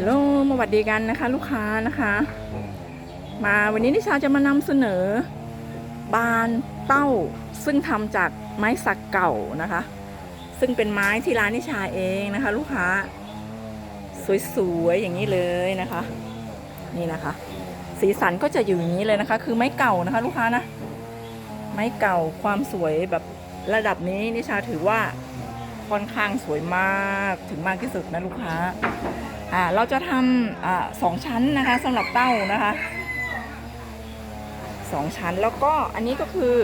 ฮัลโหลมาสวัสดีกันนะคะ ลูกค้านะคะ มาวันนี้นิชาจะมานำเสนอ บานเต้าซึ่งทำจากไม้สักเก่านะคะ ซึ่งเป็นไม้ที่ร้านนิชาเองนะคะ ลูกค้า สวยๆอย่างนี้เลยนะคะ นี่นะคะ สีสันก็จะอยู่อย่างนี้เลยนะคะ คือไม้เก่านะคะ ลูกค้านะ ไม้เก่าความสวยแบบระดับนี้นิชาถือว่าค่อนข้างสวยมากถึงมากที่สุดนะลูกค้า อ่าเราจะทำอ่าสองชั้นนะคะสำหรับเต้านะคะสองชั้นแล้วก็อันนี้ก็คือ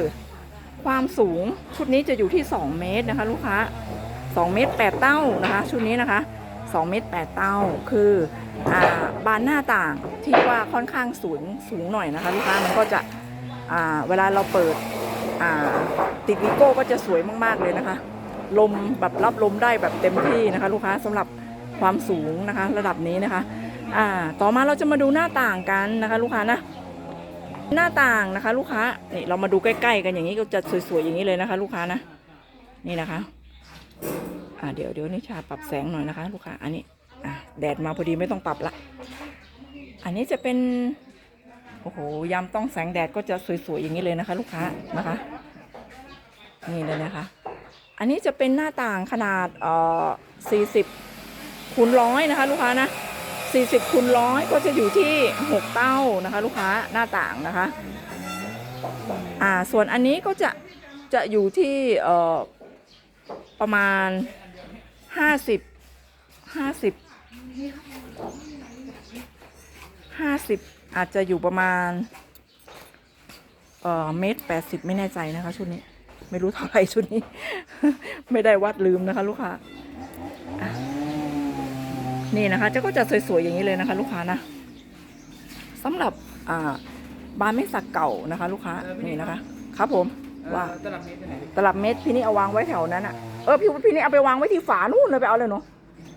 ความสูงชุดนี้จะอยู่ที่ 2 เมตรนะคะ ลูกค้า 2 เมตร 8 เต้านะคะ ชุดนี้นะคะ 2 เมตร 8 เต้าคืออ่าบานหน้าต่างที่ว่าค่อนข้างสูงสูงหน่อยนะคะ ลูกค้ามันก็จะอ่าเวลาเราเปิดอ่าติดวิโก้ก็จะสวยมากๆเลยนะคะ ลมแบบรับลมได้แบบเต็มที่นะคะ ลูกค้าสำหรับ ความสูงนะคะ ระดับนี้นะคะ อ่า ต่อมาเราจะมาดูหน้าต่างกันนะคะ ลูกค้านะ หน้าต่างนะคะ ลูกค้านี่เรามาดูใกล้ๆกันอย่างนี้ก็จะสวยๆอย่างนี้เลยนะคะ ลูกค้านะ นี่นะคะ อ่าเดี๋ยวเดี๋ยวนิชาปรับแสงหน่อยนะคะ ลูกค้า อันนี้ อ่าแดดมาพอดีไม่ต้องปรับละ อันนี้จะเป็น โอ้โห ยามต้องแสงแดดก็จะสวยๆอย่างนี้เลยนะคะ ลูกค้านะคะ นี่เลยนะคะ อันนี้จะเป็นหน้าต่างขนาดเอ่อ40 คูณร้อยนะคะลูกค้านะ40คูณร้อยก็จะอยู่ที่6เต้านะคะ ลูกค้าหน้าต่างนะคะอ่าส่วนอันนี้ก็จะจะอยู่ที่เอ่อประมาณ50 50 50อาจจะอยู่ประมาณเอ่อเมตรแปดสิบไม่แน่ใจนะคะชุดนี้ ไม่รู้เท่าไหร่ชุดนี้ ไม่ได้วัดลืมนะคะ ลูกค้า นี่นะคะเจ้าก็จะสวยๆอย่างนี้เลยนะคะ ลูกค้านะสำหรับอ่าบานไม่สักเก่านะคะ ลูกค้านี่นะคะ ครับผมว่าตลับเมตรที่ไหนดิตลับเม็ดพี่นี่เอาวางไว้แถวนั้นอะเออพี่พี่นี่เอาไปวางไว้ที่ฝานู่นเลยไปเอาเลยเนาะ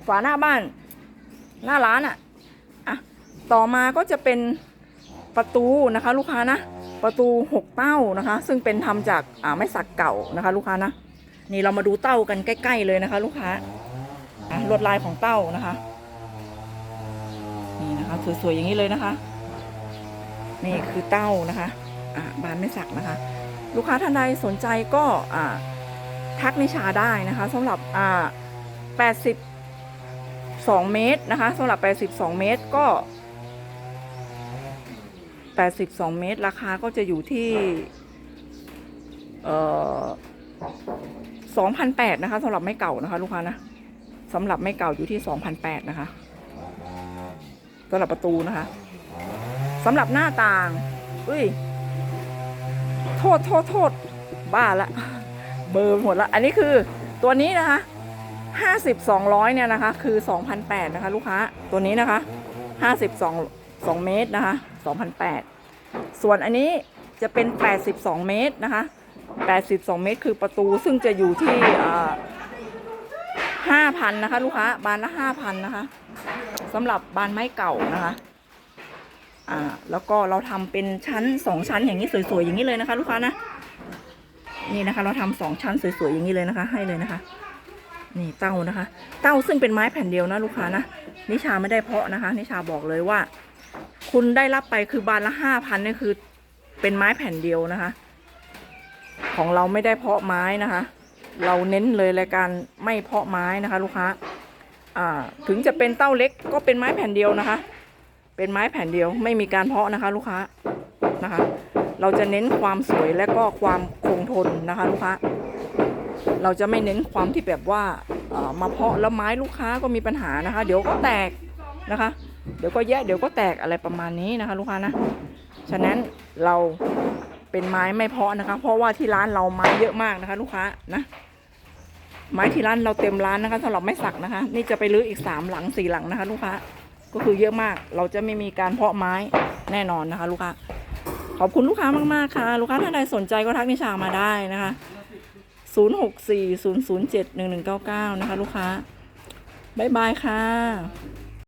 ฝาหน้าบ้าน หน้าร้านอะอะต่อมาก็จะเป็นประตูนะคะ ลูกค้านะประตูหกเต้านะคะ ซึ่งเป็นทำจากอ่าไม้สักเก่านะคะ ลูกค้านะนี่เรามาดูเต้ากันใกล้ ๆ เลยนะคะ ลูกค้าอะลวดลายของเต้านะคะ นี่นะคะสวยๆอย่างนี้เลยนะคะ นี่คือเต้านะคะอ่าบานไม่สักนะคะ ลูกค้าท่านใดสนใจก็อ่าทักนิชาได้นะคะสำหรับอ่า82 เมตรนะคะสำหรับ 82 เมตรก็ 82 เมตร ราคาก็จะอยู่ที่เอ่อ2,008นะคะสำหรับไม่เก่านะคะ ลูกค้านะสำหรับไม่เก่าอยู่ที่2,008นะคะ สำหรับประตูนะคะสำหรับหน้าต่างอุ้ยโทษโทษโทษบ้าละเบอร์หมดละอันนี้คือตัวนี้นะคะห้าสิบสองร้อยเนี่ยนะคะ คือสองพันแปดนะคะลูกค้าตัวนี้นะคะห้าสิบสองสองเมตรนะคะสองพันแปดส่วนอันนี้จะเป็นแปดสิบสองเมตรนะคะแปดสิบสองเมตรคือประตูซึ่งจะอยู่ที่ห้าพันนะคะ ลูกค้าบานละห้าพันนะคะ สำหรับบานไม้เก่านะคะอ่าแล้วก็เราทำเป็นชั้นสองชั้นอย่างนี้สวยๆอย่างนี้เลยนะคะ ลูกค้านะนี่นะคะ เราทำสองชั้นสวยๆอย่างนี้เลยนะคะ ให้เลยนะคะ นี่เต้านะคะ เต้าซึ่งเป็นไม้แผ่นเดียวนะลูกค้านะนิชาไม่ได้เพาะนะคะ นิชาบอกเลยว่า คุณได้รับไปคือบานละห้าพันนี่คือ เป็นไม้แผ่นเดียวนะคะ ของเราไม่ได้เพาะไม้นะคะ เราเน้นเลยรายการไม่เพาะไม้นะคะ ลูกค้าอ่า ถึงจะเป็นเต้าเล็กก็เป็นไม้แผ่นเดียวนะคะ เป็นไม้แผ่นเดียวไม่มีการเพาะนะคะ ลูกค้านะคะ เราจะเน้นความสวยและก็ความคงทนนะคะ ลูกค้า เราจะไม่เน้นความที่แบบว่ามาเพาะแล้วไม้ลูกค้าก็มีปัญหานะคะ เดี๋ยวก็แตกนะคะ เดี๋ยวก็แยะเดี๋ยวก็แตกอะไรประมาณนี้นะคะ ลูกค้านะ ฉะนั้นเราเป็นไม้ไม่เพาะนะคะ เพราะว่าที่ร้านเราไม้เยอะมากนะคะ ลูกค้านะ ไม้ที่ร้านเราเต็มร้านนะคะสำหรับไม้สักนะคะ นี่จะไปรื้ออีกสามหลังสี่หลังนะคะ ลูกค้าก็คือเยอะมาก เราจะไม่มีการเพาะไม้แน่นอนนะคะ ลูกค้าขอบคุณลูกค้ามาก ๆ ค่ะ ลูกค้าท่านใดสนใจก็ทักนิชามาได้นะคะ 064 007 1199 นะคะ ลูกค้า บ๊ายบายค่ะ